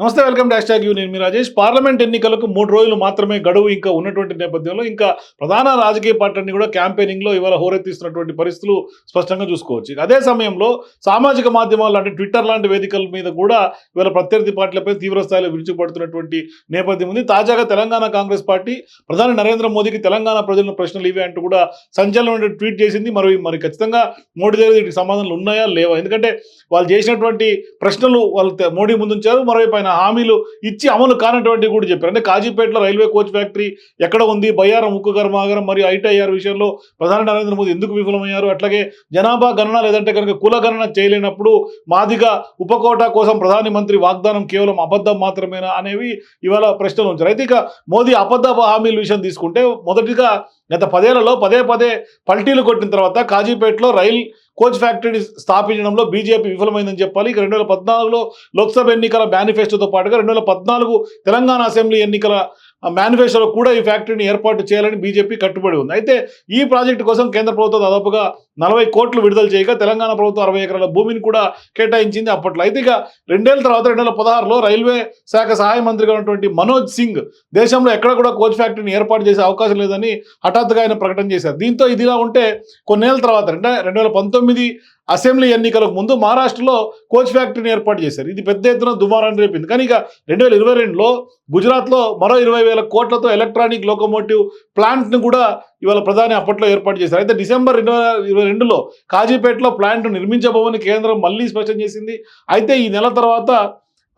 నమస్తే welcome dash tag you. నేను మీ Rajesh. Parliament ఎన్నికలకు మూడు రోజులు మాత్రమే గడువు ఇంకా ఉన్నటువంటి నేపథ్యంలో ఇంకా ప్రధాన రాజకీయ పార్టీని కూడా క్యాంపెయినింగ్లో ఇవాళ హోరెత్తిస్తున్నటువంటి పరిస్థితులు స్పష్టంగా చూసుకోవచ్చు. అదే సమయంలో సామాజిక మాధ్యమాలు లాంటి ట్విట్టర్ లాంటి వేదికల మీద కూడా ఇవాళ ప్రత్యర్థి పార్టీలపై తీవ్ర స్థాయిలో విరుచుకుపడుతున్నటువంటి నేపథ్యం ఉంది. తాజాగా తెలంగాణ కాంగ్రెస్ పార్టీ ప్రధాని నరేంద్ర మోదీకి తెలంగాణ ప్రజలను ప్రశ్నలు ఇవే అంటూ కూడా సంచలనమైన ట్వీట్ చేసింది. మరి మరి ఖచ్చితంగా మోడీ దగ్గర వీటికి సమాధానాలు ఉన్నాయా లేవా? ఎందుకంటే వాళ్ళు చేసినటువంటి ప్రశ్నలు వాళ్ళు మోడీ ముందుంచారు. మరోవైపు ఆయన హామీలు ఇచ్చి అమలు కానటువంటివి కూడా చెప్పారు. అంటే కాజీపేటలో రైల్వే కోచ్ ఫ్యాక్టరీ ఎక్కడ ఉంది? బయ్యారం ఉక్కు కర్మాగారం మరియు ఐటీఐఆర్ విషయంలో ప్రధాని నరేంద్ర మోదీ ఎందుకు విఫలమయ్యారు? అట్లాగే జనాభా గణన లేదంటే కనుక కుల గణన చేయలేనప్పుడు మాదిగా ఉపకోట కోసం ప్రధాని మంత్రి వాగ్దానం కేవలం అబద్ధం మాత్రమేనా అనేవి ఇవాళ ప్రశ్నలు ఉంచారు అయితే ఇక మోదీ అబద్ధ హామీల విషయం తీసుకుంటే మొదటిగా గత పదేళ్ళలో పదే పదే పల్టీలు కొట్టిన తర్వాత కాజీపేటలో రైల్ కోచ్ ఫ్యాక్టరీ స్థాపించడంలో బీజేపీ విఫలమైందని చెప్పాలి. ఇక రెండు వేల పద్నాలుగులో లోక్సభ ఎన్నికల మేనిఫెస్టోతో పాటుగా రెండు వేల పద్నాలుగు తెలంగాణ అసెంబ్లీ ఎన్నికల మేనిఫెస్టోలో కూడా ఈ ఫ్యాక్టరీని ఏర్పాటు చేయాలని బీజేపీ కట్టుబడి ఉంది. అయితే ఈ ప్రాజెక్టు కోసం కేంద్ర ప్రభుత్వం దాదాపుగా నలభై కోట్లు విడుదల చేయగా తెలంగాణ ప్రభుత్వం అరవై ఎకరాల భూమిని కూడా కేటాయించింది అప్పట్లో. అయితే ఇక రెండేళ్ళ తర్వాత రెండు వేల పదహారులో రైల్వే శాఖ సహాయ మంత్రిగా ఉన్నటువంటి మనోజ్ సింగ్ దేశంలో ఎక్కడ కూడా కోచ్ ఫ్యాక్టరీని ఏర్పాటు చేసే అవకాశం లేదని హఠాత్తుగా ఆయన ప్రకటన చేశారు. దీంతో ఇదిలా ఉంటే కొన్నేళ్ళ తర్వాత అంటే రెండు వేల పంతొమ్మిది అసెంబ్లీ ఎన్నికలకు ముందు మహారాష్ట్రలో కోచ్ ఫ్యాక్టరీని ఏర్పాటు చేశారు. ఇది పెద్ద ఎత్తున దుమారాన్ని రేపింది. కానీ ఇక రెండు వేల ఇరవై రెండులో గుజరాత్లో మరో ఇరవై వేల కోట్లతో ఎలక్ట్రానిక్ లోకోమోటివ్ ప్లాంట్ను కూడా ఇవాళ ప్రధాని అప్పట్లో ఏర్పాటు చేశారు. అయితే డిసెంబర్ రెండు వేల ఇరవై రెండులో కాజీపేటలో ప్లాంట్ను నిర్మించబోమని కేంద్రం మళ్ళీ స్పష్టం చేసింది. అయితే ఈ నెల తర్వాత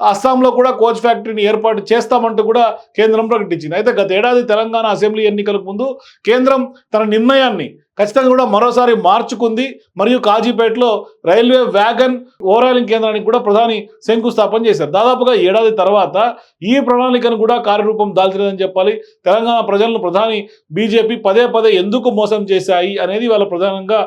అస్సాంలో కూడా కోచ్ ఫ్యాక్టరీని ఏర్పాటు చేస్తామంటూ కూడా కేంద్రం ప్రకటించింది. అయితే గత ఏడాది తెలంగాణ అసెంబ్లీ ఎన్నికలకు ముందు కేంద్రం తన నిర్ణయాన్ని ఖచ్చితంగా కూడా మరోసారి మార్చుకుంది. మరియు కాజీపేటలో రైల్వే వ్యాగన్ ఓవరాలింగ్ కేంద్రానికి కూడా ప్రధాని శంకుస్థాపన చేశారు. దాదాపుగా ఏడాది తర్వాత ఈ ప్రణాళికను కూడా కార్యరూపం దాల్చలేదని చెప్పాలి. తెలంగాణ ప్రజలను ప్రధాని బీజేపీ పదే పదే ఎందుకు మోసం చేశాయి అనేది వాళ్ళ ప్రధానంగా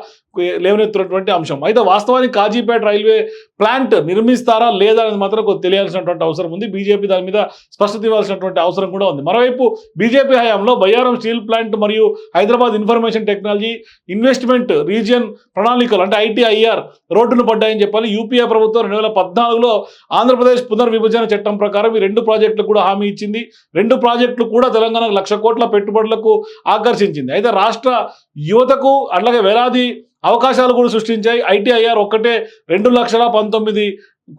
లేవనెత్తున్నటువంటి అంశం. అయితే వాస్తవానికి కాజీపేట రైల్వే ప్లాంట్ నిర్మిస్తారా లేదా అనేది మాత్రం కొద్ది తెలియాల్సినటువంటి అవసరం ఉంది. బీజేపీ దాని మీద స్పష్టత ఇవ్వాల్సినటువంటి అవసరం కూడా ఉంది. మరోవైపు బీజేపీ హయాంలో బయ్యారం స్టీల్ ప్లాంట్ మరియు Hyderabad information technology investment region ప్రణాళికలు అంటే ఐటీఐఆర్ రోడ్డును పడ్డాయని చెప్పాలి. యూపీఏ ప్రభుత్వం రెండు వేల పద్నాలుగులో ఆంధ్రప్రదేశ్ పునర్విభజన చట్టం ప్రకారం ఈ రెండు ప్రాజెక్టులు కూడా హామీ ఇచ్చింది. రెండు ప్రాజెక్టులు కూడా తెలంగాణకు లక్ష కోట్ల పెట్టుబడులకు ఆకర్షించింది. అయితే రాష్ట్ర యువతకు అట్లాగే వేలాది అవకాశాలు కూడా సృష్టించాయి. ఐటీఐఆర్ ఒక్కటే రెండు లక్షల పంతొమ్మిది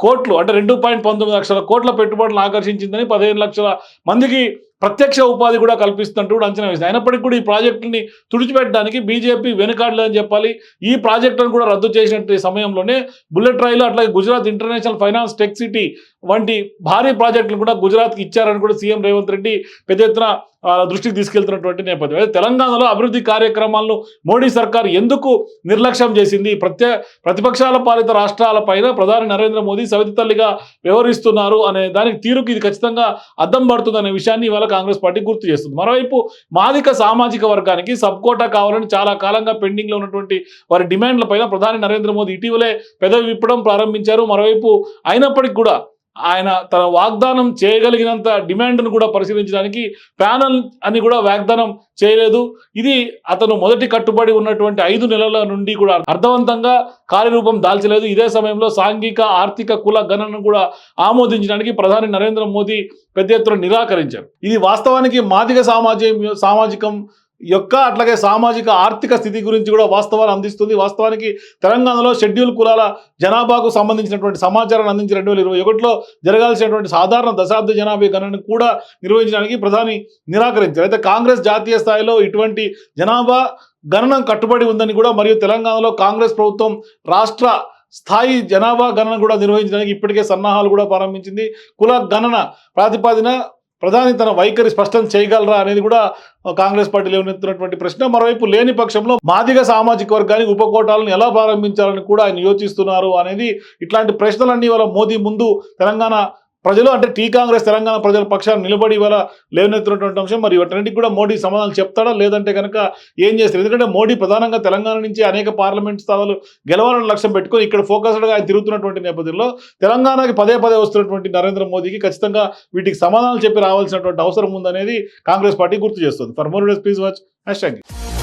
కోట్లు అంటే రెండు పాయింట్ పంతొమ్మిది లక్షల కోట్ల పెట్టుబడులను ఆకర్షించిందని పదిహేను లక్షల మందికి ప్రత్యక్ష ఉపాధి కూడా కల్పిస్తున్నట్టు కూడా అంచనా వేసింది. అయినప్పటికీ కూడా ఈ ప్రాజెక్టుని తుడిచిపెట్టడానికి బీజేపీ వెనుకాడలేదని చెప్పాలి. ఈ ప్రాజెక్టును కూడా రద్దు చేసినట్టు సమయంలోనే బుల్లెట్ రైలు అట్లాగే Gujarat international finance tech city వంటి భారీ ప్రాజెక్టులు కూడా గుజరాత్కి ఇచ్చారని కూడా సీఎం రేవంత్ రెడ్డి పెద్ద ఎత్తున దృష్టికి తీసుకెళ్తున్నటువంటి నేపథ్యం. అయితే తెలంగాణలో అభివృద్ధి కార్యక్రమాలను మోడీ సర్కార్ ఎందుకు నిర్లక్ష్యం చేసింది? ప్రత్యే ప్రతిపక్షాల పాలిత రాష్ట్రాల పైన ప్రధాని నరేంద్ర మోదీ సవితి తల్లిగా వ్యవహరిస్తున్నారు అనే దానికి తీరుకు ఇది ఖచ్చితంగా అద్దం పడుతుంది అనే విషయాన్ని ఇవాళ కాంగ్రెస్ పార్టీ గుర్తు చేస్తుంది. మరోవైపు మాదిక సామాజిక వర్గానికి సబ్ కోటా కావాలని చాలా కాలంగా పెండింగ్లో ఉన్నటువంటి వారి డిమాండ్ల పైన ప్రధాని నరేంద్ర మోదీ ఇటీవలే పెదవి విప్పడం ప్రారంభించారు. మరోవైపు అయినప్పటికీ కూడా ఆయన తన వాగ్దానం చేయగలిగినంత డిమాండ్ను కూడా పరిశీలించడానికి ప్యానల్ అని కూడా వాగ్దానం చేయలేదు. ఇది అతను మొదటి కట్టుబడి ఉన్నటువంటి ఐదు నెలల నుండి కూడా అర్థవంతంగా కార్యరూపం దాల్చలేదు. ఇదే సమయంలో సాంఘిక ఆర్థిక కుల గణనను కూడా ఆమోదించడానికి ప్రధాని నరేంద్ర మోదీ పెద్ద ఎత్తున నిరాకరించారు. ఇది వాస్తవానికి మాదిగ సామాజిక సామాజికం యొక్క అట్లాగే సామాజిక ఆర్థిక స్థితి గురించి కూడా వాస్తవాలు అందిస్తుంది. వాస్తవానికి తెలంగాణలో షెడ్యూల్ కులాల జనాభాకు సంబంధించినటువంటి సమాచారాన్ని అందించి రెండు వేల ఇరవై ఒకటిలో జరగాల్సినటువంటి సాధారణ దశాబ్ద జనాభా గణనను కూడా నిర్వహించడానికి ప్రధాని నిరాకరించారు. అయితే కాంగ్రెస్ జాతీయ స్థాయిలో ఇటువంటి జనాభా గణన కట్టుబడి ఉందని కూడా మరియు తెలంగాణలో కాంగ్రెస్ ప్రభుత్వం రాష్ట్ర స్థాయి జనాభా గణన కూడా నిర్వహించడానికి ఇప్పటికే సన్నాహాలు కూడా ప్రారంభించింది. కుల గణన ప్రాతిపాదిన ప్రధాని తన వైఖరి స్పష్టం చేయగలరా అనేది కూడా కాంగ్రెస్ పార్టీ లేవనెత్తున్నటువంటి ప్రశ్న. మరోవైపు లేని పక్షంలో మాదిగ సామాజిక వర్గానికి ఉపకోటాలను ఎలా ప్రారంభించాలని కూడా ఆయన యోచిస్తున్నారు అనేది ఇట్లాంటి ప్రశ్నలన్నీ వల్ల మోదీ ముందు తెలంగాణ ప్రజలు అంటే టీ కాంగ్రెస్ తెలంగాణ ప్రజల పక్షాన్ని నిలబడి ఇవాళ లేవనెత్తున్నటువంటి అంశం. మరి వాటన్నిటికి కూడా మోడీ సమాధానం చెప్తాడా? లేదంటే కనుక ఏం చేస్తారు ఎందుకంటే మోడీ ప్రధానంగా తెలంగాణ నుంచి అనేక పార్లమెంట్ స్థానాలు గెలవాలని లక్ష్యం పెట్టుకొని ఇక్కడ ఫోకస్డ్గా ఆయన తిరుగుతున్నటువంటి నేపథ్యంలో తెలంగాణకి పదే పదే వస్తున్నటువంటి నరేంద్ర మోదీకి ఖచ్చితంగా వీటికి సమాధానాలు చెప్పి రావాల్సినటువంటి అవసరం ఉందనేది కాంగ్రెస్ పార్టీ గుర్తు చేస్తుంది. For more days please watch hashtag